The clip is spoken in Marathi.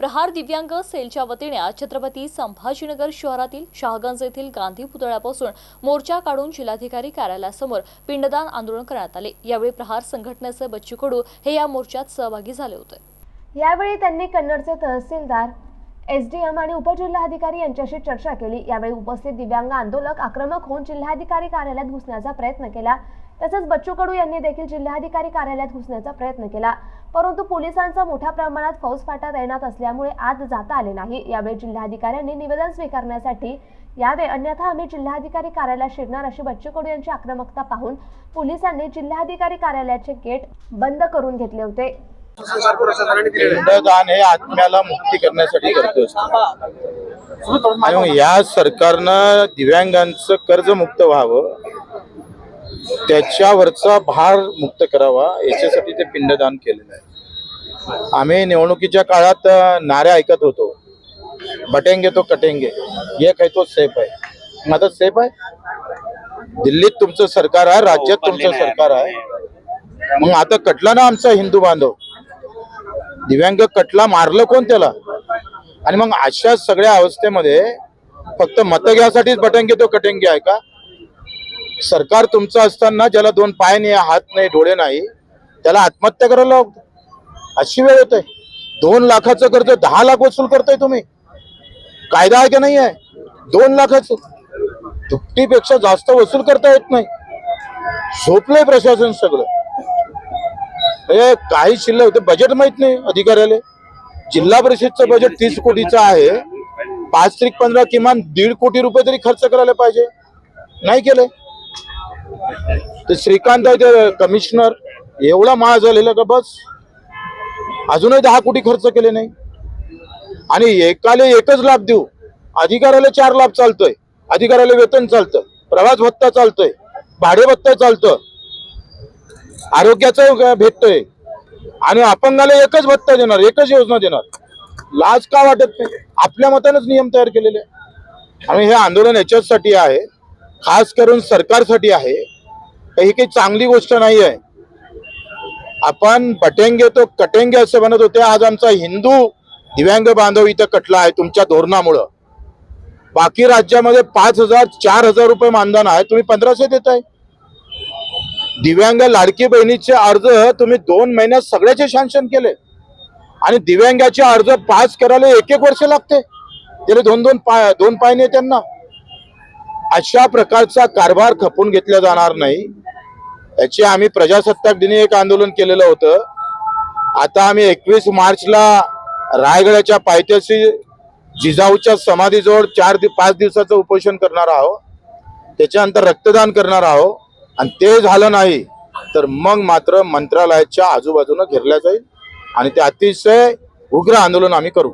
प्रहार दिव्यांग सेलच्या वतीने आज छत्रपती संभाजीनगर शहरातील शहागंज येथील गांधी पुतळ्यापासून मोर्चा काढून जिल्हाधिकारी कार्यालयासमोर पिंडदान आंदोलन करण्यात आले. यावेळी प्रहार संघटनेचे बच्चू कडू हे या मोर्चात सहभागी झाले होते. यावेळी त्यांनी कन्नडचे तहसीलदार एस डी एम आणि उपजिल्हाधिकारी यांच्याशी चर्चा केली. यावेळी उपस्थित दिव्यांग आंदोलक आक्रमक होऊन जिल्हाधिकारी कार्यालयात घुसण्याचा प्रयत्न केला. तसंच बच्चू कडू यांनी देखील जिल्हाधिकारी कार्यालयात घुसण्याचा प्रयत्न केला. परंतु पोलिसांचा मोठ्या प्रमाणात फौजफाटा तैनात असल्यामुळे आज जाता आले नाही. यावेळी जिल्हाधिकाऱ्यांनी निवेदन स्वीकारण्यासाठी यावे अन्यथा आम्ही जिल्हाधिकारी कार्यालयात शिरणार अशी बच्चू कडू यांची आक्रमकता पाहून पोलिसांनी जिल्हाधिकारी कार्यालयाचे गेट बंद करून घेतले होते. पिंडदान हे आत्म्याला मुक्ती करण्यासाठी करतो आणि या सरकारनं दिव्यांगांचं कर्ज मुक्त व्हावं. त्याच्यावरचा भार मुक्त करावा याच्यासाठी ते पिंडदान केलेलं आहे. आम्ही निवडणुकीच्या काळात नारे ऐकत होतो. बटेंगे तो कटेंगे. ये काय तो सेफ आहे आता सेफ आहे दिल्लीत तुमचं सरकार आहे राज्यात तुमचं सरकार आहे. मग आता कटला ना आमचा हिंदू बांधव. दिव्यांग कटला मारलं कोण त्याला? आणि मग अशा सगळ्या अवस्थेमध्ये फक्त मत घ्यासाठीच बटंगे तो कटेंगे आहे का? सरकार तुमचं असताना ज्याला दोन पाय नाही हात नाही डोळे नाही त्याला आत्महत्या करायला लावतो. अशी वेळ होते दोन लाखाचं कर्ज दहा लाख वसूल करताय तुम्ही. कायदा आहे का नाही आहे? दोन लाखाचं. दुपटीपेक्षा जास्त वसूल करता येत नाही. झोपलंय प्रशासन सगळं. हे काही शिल्लक होते. बजेट माहीत नाही अधिकाऱ्याला. जिल्हा परिषदचं बजेट तीस कोटीचं आहे. पाच त्रिक पंधरा किमान दीड कोटी रुपये तरी खर्च करायला पाहिजे. नाही केले ते श्रीकांत आहे ते कमिशनर एवढा माळ झालेला का बस? अजूनही दहा कोटी खर्च केले नाही. आणि एकाला एकच लाभ देऊ. अधिकाऱ्याला चार लाभ चालतोय. अधिकाऱ्याला वेतन चालतं. प्रवास भत्ता चालतोय. भाडे भत्ता चालतं. आरोग्याचं भेटतोय. आणि अपंगाला एकच भत्ता देणार एकच योजना देणार. लाज का वाटत नाही? आपल्या मतानेच नियम तयार केलेले. आणि हे आंदोलन याच्यासाठी आहे. खास करून सरकारसाठी आहे ही काही चांगली गोष्ट नाही आहे. आपण बटेंगे तो कटेंगे असं म्हणत होते आज आमचा हिंदू दिव्यांग बांधव इथं कटला आहे तुमच्या धोरणामुळं. बाकी राज्यामध्ये पाच हजार चार हजार रुपये मानधन आहे तुम्ही पंधराशे देत आहे दिव्यांग लाडकी बहिणीचे अर्ज तुम्ही दोन महिन्यात सगळ्याचे शांशन केले. आणि दिव्यांगाचे अर्ज पास करायला एक एक वर्ष लागते. त्याला दोन दोन पाय दोन पाय त्यांना. अशा प्रकारचा कारभार खपून घेतला जाणार नाही. याची आम्ही प्रजासत्ताक दिनी एक आंदोलन केलेलं होतं. आता आम्ही एकवीस मार्चला रायगडाच्या पायथ्याशी जिजाऊच्या समाधीजवळ चार दि पाच दिवसाचं उपोषण करणार आहोत. त्याच्यानंतर रक्तदान करणार आहोत. आणि ते झालं नाही तर मग मात्र मंत्रालयाच्या आजूबाजूनं घेरल्या जाईल. आणि ते अतिशय उग्र आंदोलन आम्ही करू.